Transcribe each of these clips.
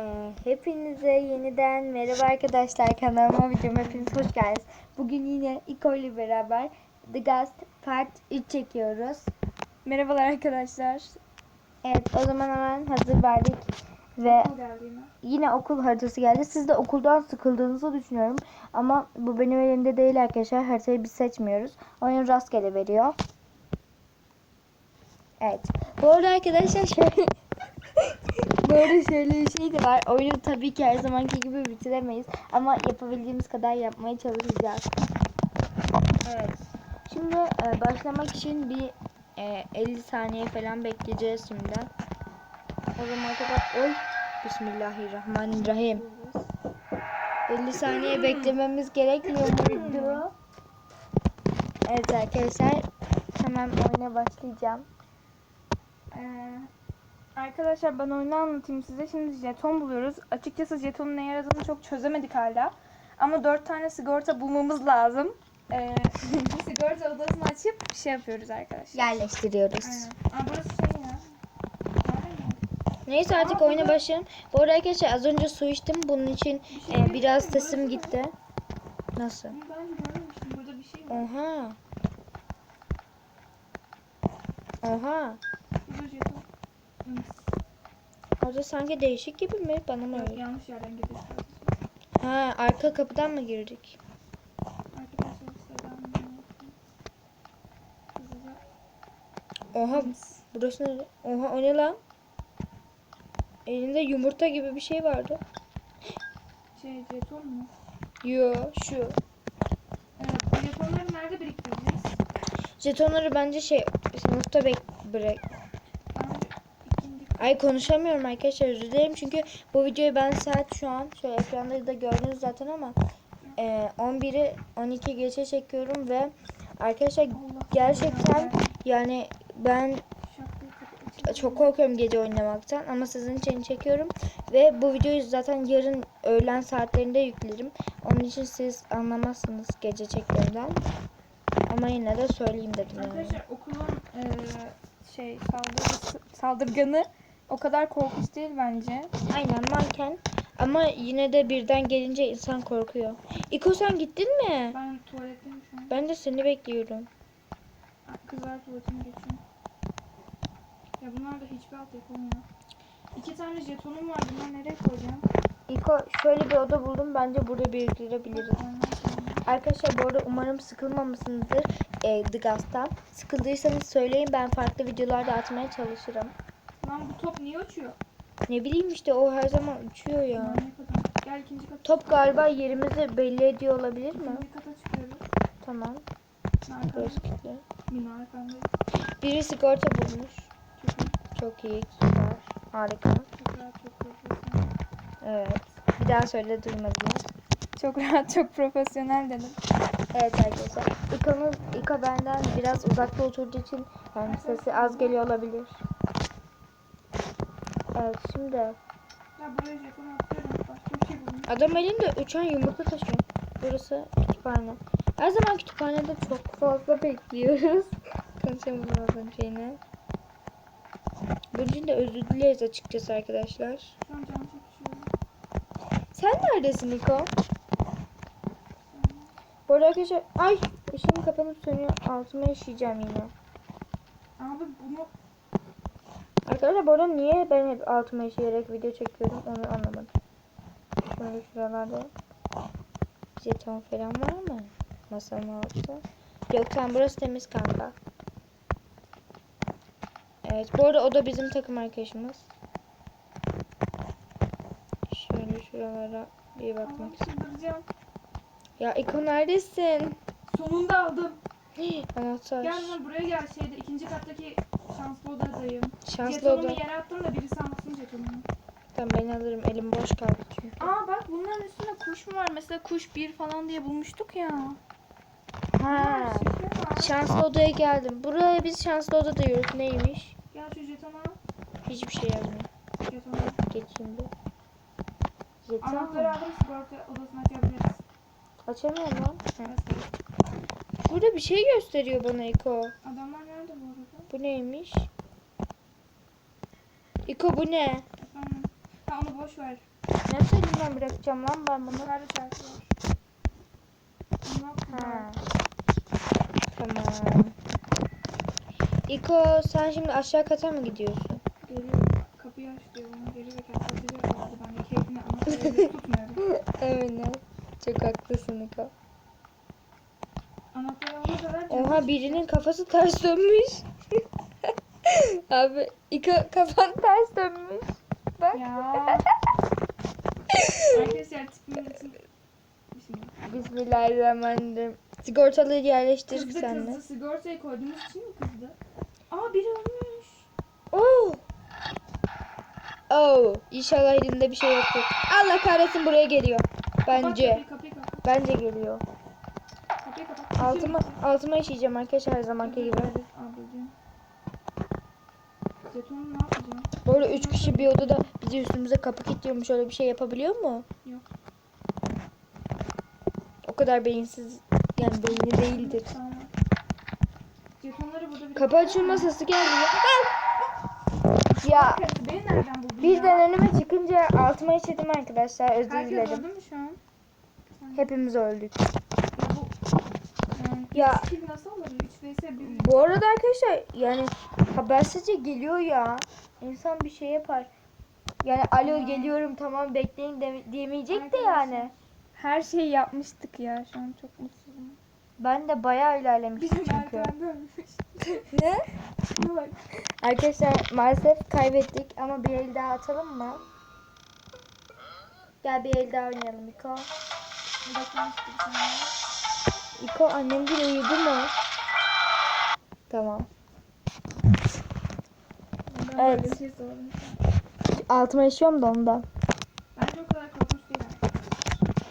Ee, hepinize yeniden merhaba arkadaşlar kanalıma videoma hepiniz hoş geldiniz. Bugün yine İko ile beraber The Ghost Part 3 çekiyoruz. Merhabalar arkadaşlar. Evet o zaman hemen hazır verdik ve yine okul haritası geldi. Siz de okuldan sıkıldığınızı düşünüyorum. Ama bu benim elimde değil arkadaşlar. Haritayı biz seçmiyoruz. Oyun rastgele veriyor. Evet. Bu arada arkadaşlar şöyle Arada şöyle bir şey de var. Oyunu tabii ki her zamanki gibi bitiremeyiz. Ama yapabildiğimiz kadar yapmaya çalışacağız. Evet. Şimdi e, başlamak için bir e, 50 saniye falan bekleyeceğiz şimdi. O zaman kadar... Oy! Bismillahirrahmanirrahim. 50 saniye beklememiz gerekmiyor muydu? Evet arkadaşlar. Hemen oyuna başlayacağım. Arkadaşlar ben oyunu anlatayım size. Şimdi jeton buluyoruz. Açıkçası jetonun ne yaradığını çok çözemedik hala. Ama dört tane sigorta bulmamız lazım. Ee, sigorta odasını açıp şey yapıyoruz arkadaşlar. Yerleştiriyoruz. Aynen. Aa, burası şey ya. Neyse artık Aa, oyuna burada- başlayalım. Bu arada arkadaşlar az önce su içtim. Bunun için e, biraz sesim gitti. Nasıl? Ama Ben görmemiştim. Burada bir şey var. Oha. Oha. Burada jeton. Orada sanki değişik gibi mi? Bana mı öyle? yanlış yerden girdik. Ha arka kapıdan mı girdik? Oha burası ne? Oha o ne lan? Elinde yumurta gibi bir şey vardı. Şey jeton mu? Yo şu. Evet. Jetonları nerede biriktireceğiz? Jetonları bence şey sınıfta bek bırak. Ay konuşamıyorum arkadaşlar özür dilerim çünkü bu videoyu ben saat şu an şöyle ekranda da gördünüz zaten ama e, 11'i 12 geçe çekiyorum ve arkadaşlar gerçekten yani ben çok korkuyorum gece oynamaktan ama sizin için çekiyorum ve bu videoyu zaten yarın öğlen saatlerinde yüklerim. Onun için siz anlamazsınız gece çektiğimden. Ama yine de söyleyeyim dedim yani. Arkadaşlar okulun eee, şey saldırısı, saldırganı o kadar korkunç değil bence. Aynen manken. Ama yine de birden gelince insan korkuyor. İko sen gittin mi? Ben tuvaletteyim şu an. Ben de seni bekliyorum. Kızlar tuvaletine geçiyorum. Ya bunlar da hiçbir alt yapılmıyor. İki tane jetonum var. Bunları nereye koyacağım? İko şöyle bir oda buldum. Bence burada biriktirebiliriz. Arkadaşlar bu arada umarım sıkılmamışsınızdır e, The Gast'tan. Sıkıldıysanız söyleyin ben farklı videolarda atmaya çalışırım. Lan bu top niye uçuyor? Ne bileyim işte o her zaman uçuyor ya. Gel ikinci kata. Top galiba yerimizi belli ediyor olabilir mi? İkinci kata çıkıyoruz. Tamam. Burası kilitli. Biri sigorta bulmuş. Çok iyi. Çok iyi. Süper. Harika. Çok rahat, çok profesyonel. Evet. Bir daha söyle duymadınız. Çok rahat, çok profesyonel dedim. Evet arkadaşlar. İko'nun, İko benden biraz uzakta oturduğu için yani sesi az geliyor olabilir. Evet şimdi Ya buraya jeton atıyorum. Başka bir şey buldum. adam elinde uçan yumurta taşıyor. Burası kütüphane. Her zaman kütüphanede çok fazla bekliyoruz. Konuşamadım az önce yine. Bunun için de özür dileriz açıkçası arkadaşlar. Sen neredesin Niko? Bu arada arkadaşlar ay ışığım kapanıp sönüyor. Altıma işeyeceğim yine. Abi bunu Arkadaşlar bu arada niye ben hep altıma işeyerek video çekiyorum onu anlamadım. Şöyle şuralarda jeton falan var mı? Masanın altı. Yok tamam burası temiz kanka. Evet bu arada o da bizim takım arkadaşımız. Şöyle şuralara bir bakmak istiyorum. Ya İko neredesin? Sonunda aldım. Anahtar. Gel lan buraya gel şeyde ikinci kattaki şanslı odadayım. Şanslı Jetonumu oda. yere attım da birisi alsın jetonumu. Tamam ben alırım. Elim boş kaldı çünkü. Aa bak bunların üstünde kuş mu var? Mesela kuş bir falan diye bulmuştuk ya. Ha. Şanslı odaya geldim. Buraya biz şanslı oda diyoruz. Neymiş? Gel şu jetonu al. Hiçbir şey yazmıyor. Jetonu al. Geçeyim bir. Jeton. Anahtarı aldım sigorta odasını açabiliriz. Açamıyorum lan. Burada bir şey gösteriyor bana İko. Adamlar nerede bu? Bu neymiş? İko bu ne? Ha onu boş ver. Ne söyleyeyim bırakacağım lan ben bunu. Yukarıda çarpı var. Ha. Tamam. İko sen şimdi aşağı kata mı gidiyorsun? Geliyor. Kapıyı aç diyor bana. Geri ve kapatacak vardı. Ben de keyfini anahtarı tutmuyorum. Aynen. Çok haklısın İko. Oha birinin kafası ters dönmüş. Abi İko kafan ters dönmüş. Bak. Ya. Arkadaşlar. Bismillahirrahmanirrahim. Sigortaları yerleştir Kızdı sen de. kızdı. Sigortayı koyduğumuz için mi kızdı? Aa biri ölmüş. Oo. Oh. İnşallah elinde bir şey yoktur. Allah kahretsin buraya geliyor. Bence. Kapat kapıyı, kapıyı kapat. Bence geliyor. Altıma, altıma işeyeceğim arkadaşlar her zamanki gibi. Arada üç kişi bir odada bizi üstümüze kapı kilitliyormuş. Öyle bir şey yapabiliyor mu? Yok. O kadar beyinsiz yani beyni değildir. Kapı açılma sesi geldi. Ya. birden önüme çıkınca altıma işedim arkadaşlar. Özür Herkes dilerim. öldü mü şu an? Hepimiz öldük. Ya bu... Yani Ya Kill nasıl olur? 3 vs 1. bu arada arkadaşlar yani habersizce geliyor ya. İnsan bir şey yapar. Yani alo geliyorum tamam bekleyin de, diyemeyecek de yani. Her şeyi yapmıştık ya. Şu an çok mutsuzum. Ben de bayağı ilerlemiştim çünkü. Ne? Arkadaşlar maalesef kaybettik ama bir el daha atalım mı? Gel bir el daha oynayalım İko. Bakmıştık sana. İko annem bir uyudu mu? Tamam. Ben Evet. şey. Altıma işiyorum da ondan. Bence o kadar korkunç değil.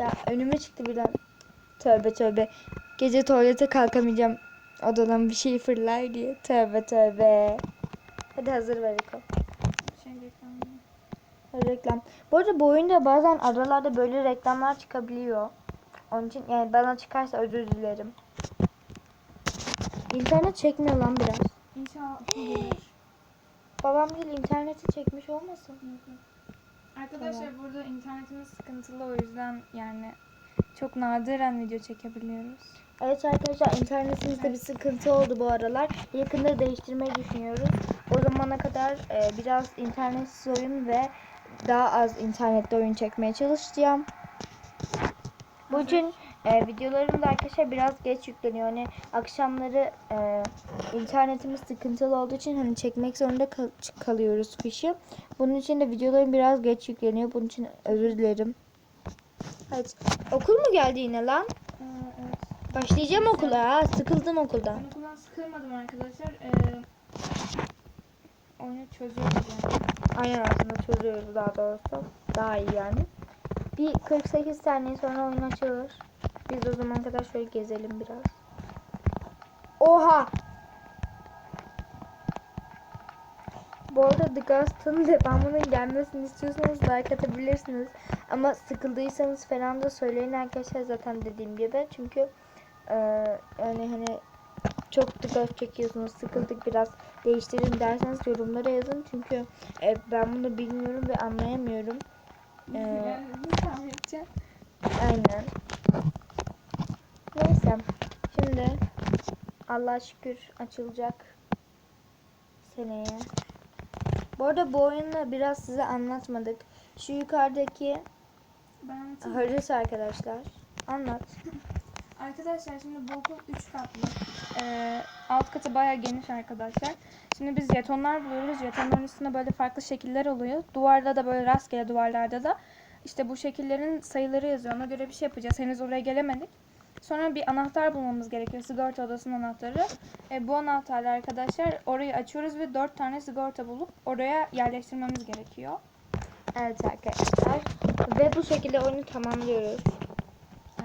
Ya önüme çıktı birden. Tövbe tövbe. Gece tuvalete kalkamayacağım. Odadan bir şey fırlar diye. Tövbe tövbe. Hadi hazır ver İko. Şey reklam. Reklam. Bu arada bu oyunda bazen aralarda böyle reklamlar çıkabiliyor. Onun için yani bana çıkarsa özür dilerim. İnternet çekmiyor lan biraz. İnşallah gelir. Babam değil interneti çekmiş olmasın? Arkadaşlar burada internetimiz sıkıntılı o yüzden yani çok nadiren video çekebiliyoruz. Evet arkadaşlar internetimizde bir sıkıntı oldu bu aralar. Yakında değiştirmeyi düşünüyoruz. O zamana kadar e, biraz internetsiz oyun ve daha az internette oyun çekmeye çalışacağım. Bu için e, videolarım da arkadaşlar biraz geç yükleniyor. Hani akşamları e, internetimiz sıkıntılı olduğu için hani çekmek zorunda kal- kalıyoruz kışı. Bunun için de videolarım biraz geç yükleniyor. Bunun için özür dilerim. Evet. Okul mu geldi yine lan? Evet. Başlayacağım okula ha. Sıkıldım okuldan. Ben okuldan sıkılmadım arkadaşlar. Ee, oyunu çözüyoruz yani. Aynen aslında çözüyoruz daha doğrusu. Daha iyi yani. Bir 48 saniye sonra oyun açılır. Biz o zaman kadar şöyle gezelim biraz. Oha! Bu arada The Ghost'un devamının gelmesini istiyorsanız like atabilirsiniz. Ama sıkıldıysanız falan da söyleyin arkadaşlar zaten dediğim gibi. Çünkü e, yani hani çok The Ghost çekiyorsunuz sıkıldık biraz değiştirin derseniz yorumlara yazın. Çünkü e, ben bunu bilmiyorum ve anlayamıyorum. Ee? Aynen. Neyse. Şimdi Allah şükür açılacak seneye. Bu arada bu oyunu biraz size anlatmadık. Şu yukarıdaki Ben harita arkadaşlar. Anlat. Arkadaşlar şimdi bu okul 3 katlı. Ee, alt katı bayağı geniş arkadaşlar. Şimdi biz jetonlar buluyoruz. Jetonların üstünde böyle farklı şekiller oluyor. Duvarda da böyle rastgele duvarlarda da işte bu şekillerin sayıları yazıyor. Ona göre bir şey yapacağız. Henüz oraya gelemedik. Sonra bir anahtar bulmamız gerekiyor. Sigorta odasının anahtarı. E, bu anahtarla arkadaşlar orayı açıyoruz ve 4 tane sigorta bulup oraya yerleştirmemiz gerekiyor. Evet arkadaşlar. Ve bu şekilde oyunu tamamlıyoruz.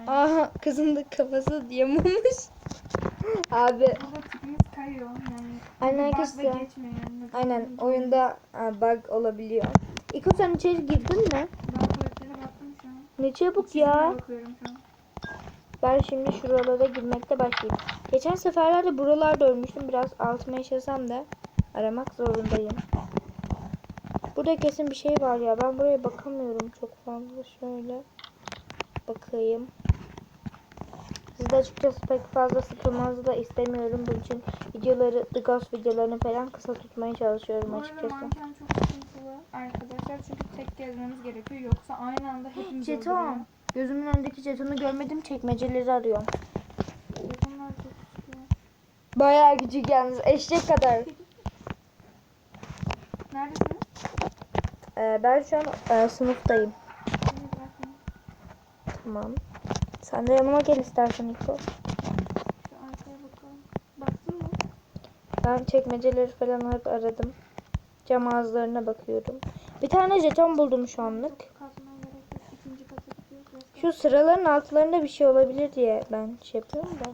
Aha kızın da kafası yamulmuş. Abi burada tipimiz kayıyor. Yani Aynen arkadaşlar. yani. aynen oyunda bug olabiliyor. İko sen içeri girdin mi? Ben tuvaletlere baktım şu an. Ne çabuk ya. bakıyorum şu an. Ben şimdi şuralara girmekte başlayayım. Geçen seferlerde buralarda ölmüştüm. Biraz altıma yaşasam da aramak zorundayım. Burada kesin bir şey var ya. Ben buraya bakamıyorum çok fazla. Şöyle bakayım. Siz de açıkçası pek fazla sıkılmanızı da istemiyorum. Bunun için videoları, The Ghost videolarını falan kısa tutmaya çalışıyorum açıkçası. çok sıkıntılı arkadaşlar çünkü tek gezmemiz gerekiyor yoksa aynı anda hepimiz öldürüyor. Jeton. Gözümün önündeki jetonu görmedim. Çekmeceleri arıyorum. Jetonlar çok sıkıyor. Bayağı küçük yalnız. Eşek kadar. Neredesiniz? Ee, ben şu an e, sınıftayım. Beni bırakmayın. Tamam. Sen de yanıma gel istersen İko. Şu arkaya bakalım. Baktın mı? Ben çekmeceleri falan hep aradım. Cam ağızlarına bakıyorum. Bir tane jeton buldum şu anlık. Şu sıraların altlarında bir şey olabilir diye ben şey yapıyorum da.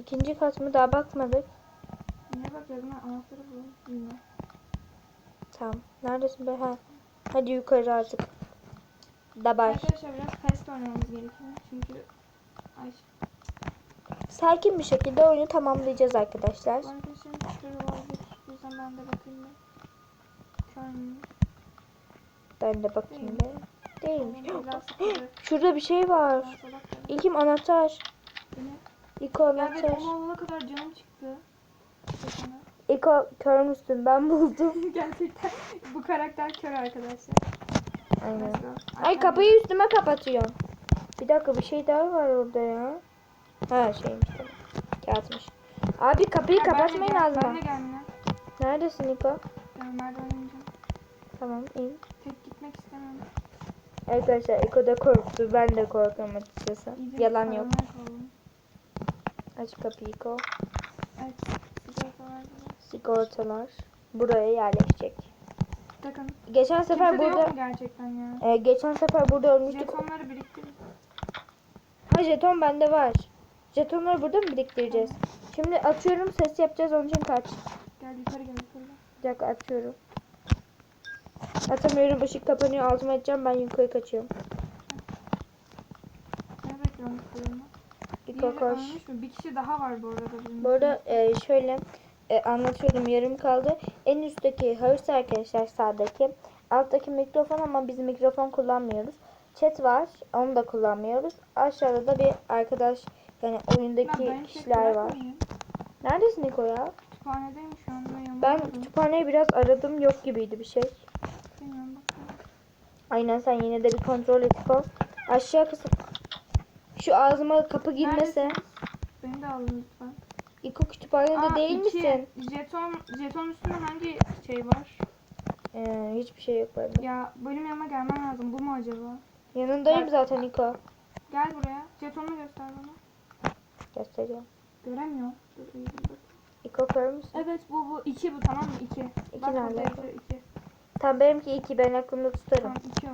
İkinci kat mı daha bakmadık. Niye bakıyoruz? Ben anahtarı. Bilmiyorum. Tamam. Neredesin be? Ha. Hadi yukarı artık. Dabay. Arkadaşlar biraz fast oynamamız gerekiyor. Çünkü ay Sakin bir şekilde oyunu tamamlayacağız arkadaşlar. bu tuşları olabilir. O yüzden ben de bakayım müyüm? Ben de bakayım be. Değilmiş. Tamam, Biraz sıkıntı. Şurada bir şey var. Ben. İlkim anahtar. İko Ya anahtar. onu alana kadar canım çıktı. İko kör müsün? Ben buldum. Gerçekten bu karakter kör arkadaşlar. Aynen. Ay kapıyı üstüme kapatıyorsun. Bir dakika bir şey daha var orada ya. Ha şeymiş. Kağıtmış. Abi kapıyı kapatmayın gel- ağzına. Neredesin Niko? Ben merdiven ineceğim. Tamam in. Tek gitmek istemiyorum. Arkadaşlar Eko da korktu. Ben de korkuyorum açıkçası. İyice Yalan yok. Aç kapıyı Eko. Evet. Sigortalar. Sigortalar. Buraya yerleşecek. Bakın. Geçen sefer Kimse de burada yok mu gerçekten ya? e, geçen sefer burada ölmüştük. Jetonları biriktirin. Ha jeton bende var. Jetonları burada mı biriktireceğiz? Şimdi açıyorum ses yapacağız onun için kaç. Gel yukarı gel yukarı. Bir dakika açıyorum. Atamıyorum ışık kapanıyor altıma edeceğim ben yukarı kaçıyorum. Bekliyorum koş. ölmüş mü? Bir kişi daha var bu arada. Bu arada e, şöyle e, anlatıyorum yarım kaldı. En üstteki harita arkadaşlar sağdaki. Alttaki mikrofon ama biz mikrofon kullanmıyoruz. Chat var onu da kullanmıyoruz. Aşağıda da bir arkadaş yani oyundaki tek kişiler var. Neredesin Niko ya? Kütüphanedeyim şu anda. Ben kütüphaneyi biraz aradım yok gibiydi bir şey. Aynen sen yine de bir kontrol et Niko. Aşağı kısım. Şu ağzıma kapı girmese. Neredesiniz? Beni de alın lütfen. İko kütüphanede Aa, değil iki. misin? Jeton, jeton üstünde hangi şey var? Ee, hiçbir şey yok bende. Ya benim yanıma gelmen lazım. Bu mu acaba? Yanındayım Bak. zaten Niko. Gel buraya. Jetonunu göster bana. Göstereceğim. Göremiyorum. Dur dur. İko kör müsün? Evet bu bu. iki bu tamam mı? İki. İki Bak nerede? iki. Tam benimki iki ben aklımda tutarım. Tamam iki o.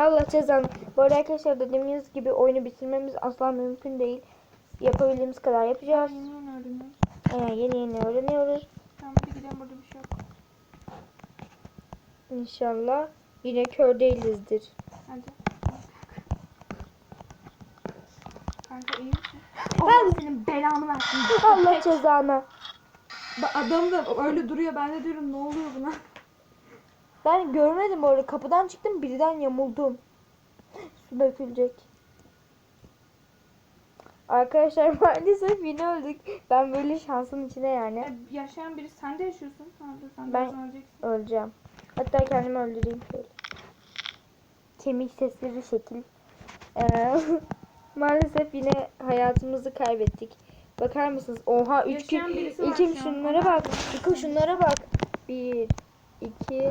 Allah cezanı. Bu arada arkadaşlar dediğimiz gibi oyunu bitirmemiz asla mümkün değil. Yapabildiğimiz kadar yapacağız. öğreniyorum. Aynen yeni yeni öğreniyoruz. Tamam hadi gidelim burada bir şey yok. İnşallah yine kör değilizdir. Hadi. Kanka iyi misin? Ben- senin belanı versin. Allah cezanı. Ba- Adam da öyle duruyor. Ben de diyorum ne oluyor buna? Ben görmedim arada. Kapıdan çıktım birden yamuldum. Su dökülecek. Arkadaşlar maalesef yine öldük. Ben böyle şansın içine yani Ya, yaşayan biri sen de yaşıyorsun. Ha, dur sen Ben- ben... öleceksin. öleceğim. Hatta kendimi öldüreyim şöyle. Kemik sesleri şekil. Ee, maalesef yine hayatımızı kaybettik. Bakar mısınız? Oha 3 gün. İlkim şunlara bak. İko şunlara bak. 1 2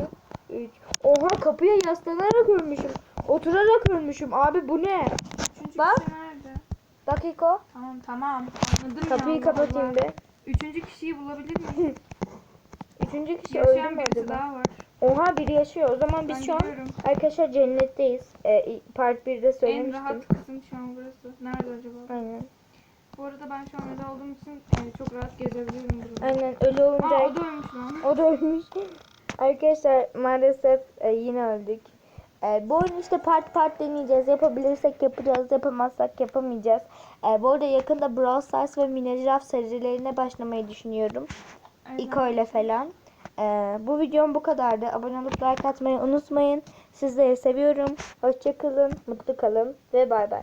3 Oha kapıya yaslanarak ölmüşüm. Oturarak ölmüşüm. Abi bu ne? Üçüncü Bak. Dakika. Tamam tamam. Anladım Kapıyı ya, kapatayım Allah. be. Üçüncü kişiyi bulabilir miyim? Üçüncü kişi öldü Yaşayan mü birisi acaba? daha var. Oha biri yaşıyor. O zaman biz Ben şu an gidiyorum. arkadaşlar cennetteyiz. Ee, part 1'de En söylemiştim. rahat kısım şu an burası. Nerede acaba? Aynen. Bu arada ben şu an öyle olduğum için e, çok rahat gezebilirim burada. Aynen öyle olunca Aa o da ölmüş lan. o da ölmüş. Arkadaşlar maalesef e, yine öldük. E, bu oyunu işte part part deneyeceğiz. Yapabilirsek yapacağız, yapamazsak yapamayacağız. E, bu arada yakında Brawl Stars ve Minecraft serilerine başlamayı düşünüyorum. Evet, İko ile falan. Ee, bu videom bu kadardı. Abone olup like atmayı unutmayın. Sizleri seviyorum. Hoşçakalın, mutlu kalın ve bay bay.